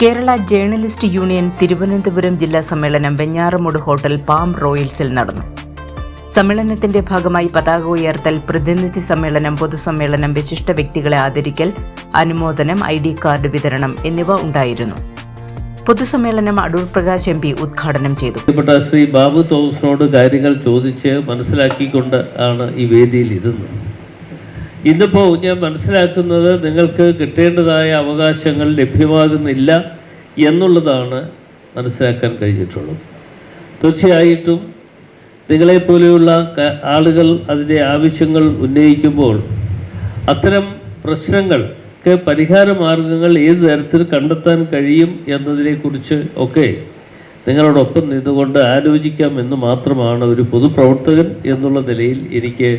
Kerala journalist union Thiruvananthapuram ജില്ലാ സമ്മേളനം Venjaramoodu hotel palm റോയൽസിൽ നടന്നു. സമ്മേളനത്തിന്റെ ഭാഗമായി പതാക ഉയർത്തൽ പ്രതിനിധി സമ്മേളനം പൊതുസമ്മേളനം വിശിഷ്ട വ്യക്തികളെ ആദരിക്കൽ അനുമോദനം ഐ ഡി കാർഡ് വിതരണം എന്നിവ ഉണ്ടായിരുന്നു. പൊതുസമ്മേളനം അടൂർ പ്രകാശ് എം പി ഉദ്ഘാടനം ചെയ്തു. ശ്രീ ബാബു തോമസിനോട് കാര്യങ്ങൾ ചോദിച്ച് മനസ്സിലാക്കിക്കൊണ്ട് ആണ് ഈ വേദിയിൽ ഇരുന്നത്. ഇന്നിപ്പോൾ ഞാൻ മനസ്സിലാക്കുന്നത് നിങ്ങൾക്ക് കിട്ടേണ്ടതായ അവകാശങ്ങൾ ലഭ്യമാകുന്നില്ല എന്നുള്ളതാണ് മനസ്സിലാക്കാൻ കഴിഞ്ഞിട്ടുള്ളത്. തീർച്ചയായിട്ടും നിങ്ങളെപ്പോലെയുള്ള ആളുകൾ അതിന്റെ ആവശ്യങ്ങൾ ഉന്നയിക്കുമ്പോൾ അത്തരം പ്രശ്നങ്ങൾക്ക് പരിഹാര മാർഗങ്ങൾ ഏത് തരത്തിൽ കണ്ടെത്താൻ കഴിയും എന്നതിനെക്കുറിച്ച് ഒക്കെ നിങ്ങളോടൊപ്പം നിന്നുകൊണ്ട് ആലോചിക്കാം എന്ന് മാത്രമാണ് ഒരു പൊതുപ്രവർത്തകൻ എന്നുള്ള നിലയിൽ എനിക്ക്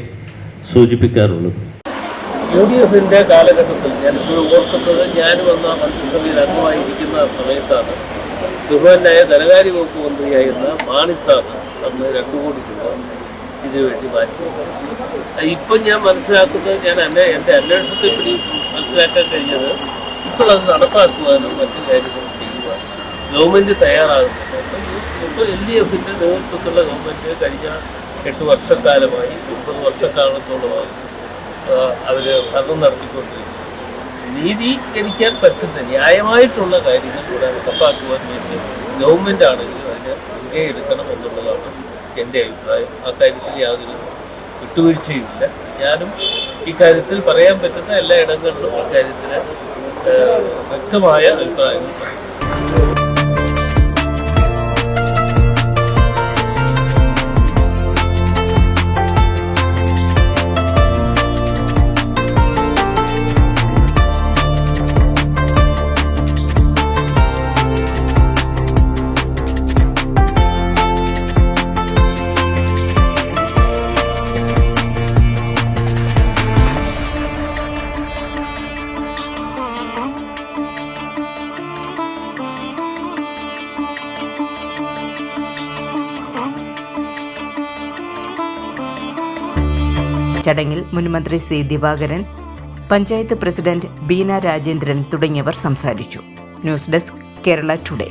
സൂചിപ്പിക്കാറുള്ളത്. യു ഡി എഫിന്റെ കാലഘട്ടത്തിൽ ഞാനിപ്പോഴും ഓർക്കുന്നത് ഞാൻ വന്ന മന്ത്രിസഭയിൽ അംഗമായിരിക്കുന്ന സമയത്താണ് ബഹുമാനായ ധനകാര്യ വകുപ്പ് മന്ത്രിയായിരുന്ന മാണിസാദ് അന്ന് രണ്ടു കോടി രൂപ ഇതിനുവേണ്ടി മാറ്റി. ഇപ്പം ഞാൻ മനസ്സിലാക്കുന്നത് ഞാൻ എന്റെ എന്റെ അന്വേഷണത്തെ പിടി മനസ്സിലാക്കാൻ കഴിഞ്ഞത് ഇപ്പോൾ അത് നടപ്പാക്കുവാനും മറ്റു കാര്യങ്ങളും ചെയ്യുവാൻ ഗവൺമെന്റ് തയ്യാറാകുന്നുണ്ട് ഇപ്പോൾ എൽ ഡി എഫിന്റെ നേതൃത്വത്തിലുള്ള ഗവൺമെന്റ് കഴിഞ്ഞ എട്ട് വർഷക്കാലമായി മുപ്പത് വർഷക്കാലത്തോളമായി അവർ ഭരണം നടത്തിക്കൊണ്ടിരിക്കുന്നത് നീതീകരിക്കാൻ പറ്റുന്ന ന്യായമായിട്ടുള്ള കാര്യങ്ങൾ കൂടെ ഉറപ്പാക്കുവാൻ വേണ്ടി ഗവൺമെന്റ് ആണെങ്കിലും അതിന് മുൻകൈ എടുക്കണം എന്നുള്ളതാണ് എന്റെ അഭിപ്രായം. ആ കാര്യത്തിൽ യാതൊരു വിട്ടുവീഴ്ചയുമില്ല. ഞാനും ഇക്കാര്യത്തിൽ പറയാൻ പറ്റുന്ന എല്ലാ ഇടങ്ങളിലും ഇക്കാര്യത്തിന് വ്യക്തമായ അഭിപ്രായങ്ങൾ പറയും. ചടങ്ങിൽ മുൻമന്ത്രി സി ദിവാകരൻ പഞ്ചായത്ത് പ്രസിഡന്റ് ബീന രാജേന്ദ്രൻ തുടങ്ങിയവർ സംസാരിച്ചു. News desk Kerala today.